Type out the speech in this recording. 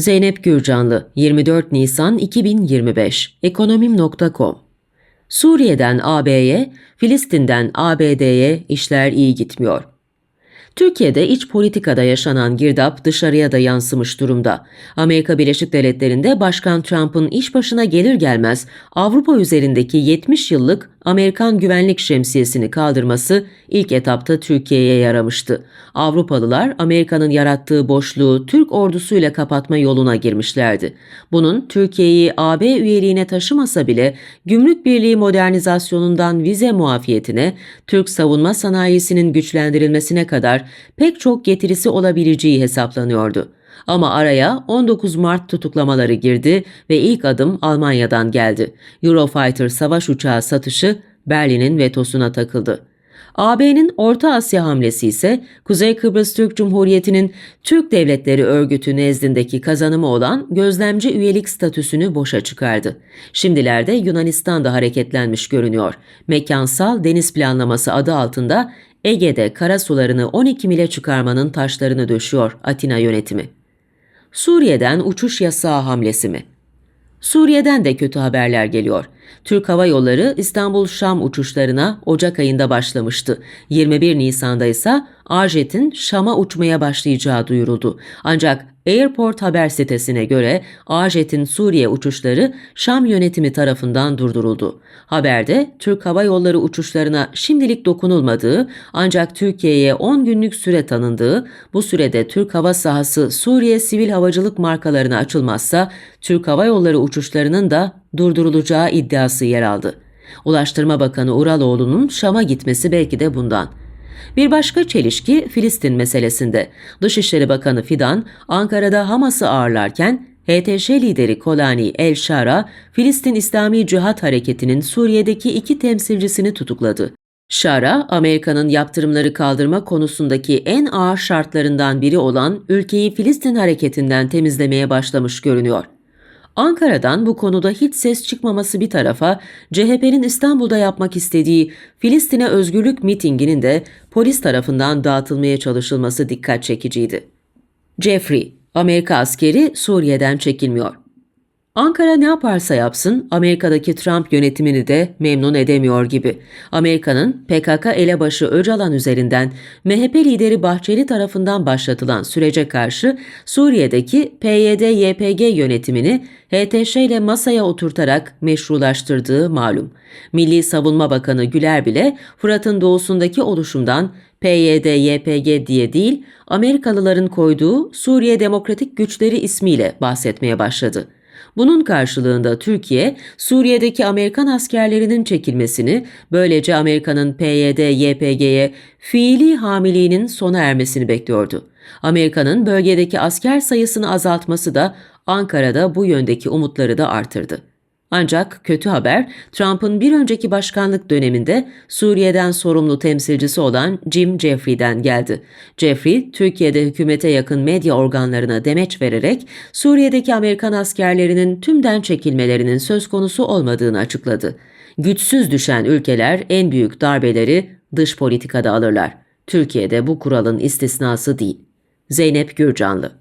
Zeynep Gürcanlı 24 Nisan 2025 Ekonomim.com Suriye'den AB'ye, Filistin'den ABD'ye işler iyi gitmiyor. Türkiye'de iç politikada yaşanan girdap dışarıya da yansımış durumda. Amerika Birleşik Devletleri'nde Başkan Trump'ın iş başına gelir gelmez Avrupa üzerindeki 70 yıllık Amerikan güvenlik şemsiyesini kaldırması ilk etapta Türkiye'ye yaramıştı. Avrupalılar Amerika'nın yarattığı boşluğu Türk ordusuyla kapatma yoluna girmişlerdi. Bunun Türkiye'yi AB üyeliğine taşımasa bile gümrük birliği modernizasyonundan vize muafiyetine, Türk savunma sanayisinin güçlendirilmesine kadar pek çok getirisi olabileceği hesaplanıyordu. Ama araya 19 Mart tutuklamaları girdi ve ilk adım Almanya'dan geldi. Eurofighter savaş uçağı satışı Berlin'in vetosuna takıldı. AB'nin Orta Asya hamlesi ise Kuzey Kıbrıs Türk Cumhuriyeti'nin Türk Devletleri Örgütü nezdindeki kazanımı olan gözlemci üyelik statüsünü boşa çıkardı. Şimdilerde Yunanistan da hareketlenmiş görünüyor. Mekansal deniz planlaması adı altında Ege'de kara sularını 12 mile çıkarmanın taşlarını döşüyor Atina yönetimi. Suriye'den uçuş yasağı hamlesi mi? Suriye'den de kötü haberler geliyor. Türk Hava Yolları İstanbul-Şam uçuşlarına Ocak ayında başlamıştı. 21 Nisan'da ise Arjet'in Şam'a uçmaya başlayacağı duyuruldu. Ancak Airport haber sitesine göre Arjet'in Suriye uçuşları Şam yönetimi tarafından durduruldu. Haberde Türk Hava Yolları uçuşlarına şimdilik dokunulmadığı ancak Türkiye'ye 10 günlük süre tanındığı, bu sürede Türk hava sahası Suriye sivil havacılık markalarına açılmazsa Türk Hava Yolları uçuşlarının da durdurulacağı iddiası yer aldı. Ulaştırma Bakanı Uraloğlu'nun Şam'a gitmesi belki de bundan. Bir başka çelişki Filistin meselesinde. Dışişleri Bakanı Fidan, Ankara'da Hamas'ı ağırlarken HTŞ lideri Kolani El Şara, Filistin İslami Cihat Hareketi'nin Suriye'deki iki temsilcisini tutukladı. Şara, Amerika'nın yaptırımları kaldırma konusundaki en ağır şartlarından biri olan ülkeyi Filistin hareketinden temizlemeye başlamış görünüyor. Ankara'dan bu konuda hiç ses çıkmaması bir tarafa, CHP'nin İstanbul'da yapmak istediği Filistin'e özgürlük mitinginin de polis tarafından dağıtılmaya çalışılması dikkat çekiciydi. Jeffrey, Amerika askeri Suriye'den çekilmiyor. Ankara ne yaparsa yapsın Amerika'daki Trump yönetimini de memnun edemiyor gibi. Amerika'nın PKK elebaşı Öcalan üzerinden MHP lideri Bahçeli tarafından başlatılan sürece karşı Suriye'deki PYD-YPG yönetimini HTŞ ile masaya oturtarak meşrulaştırdığı malum. Milli Savunma Bakanı Güler bile Fırat'ın doğusundaki oluşumdan PYD-YPG diye değil Amerikalıların koyduğu Suriye Demokratik Güçleri ismiyle bahsetmeye başladı. Bunun karşılığında Türkiye, Suriye'deki Amerikan askerlerinin çekilmesini, böylece Amerika'nın PYD-YPG'ye fiili hamiliğinin sona ermesini bekliyordu. Amerika'nın bölgedeki asker sayısını azaltması da Ankara'da bu yöndeki umutları da artırdı. Ancak kötü haber Trump'ın bir önceki başkanlık döneminde Suriye'den sorumlu temsilcisi olan Jim Jeffrey'den geldi. Jeffrey, Türkiye'de hükümete yakın medya organlarına demeç vererek Suriye'deki Amerikan askerlerinin tümden çekilmelerinin söz konusu olmadığını açıkladı. Güçsüz düşen ülkeler en büyük darbeleri dış politikada alırlar. Türkiye'de bu kuralın istisnası değil. Zeynep Gürcanlı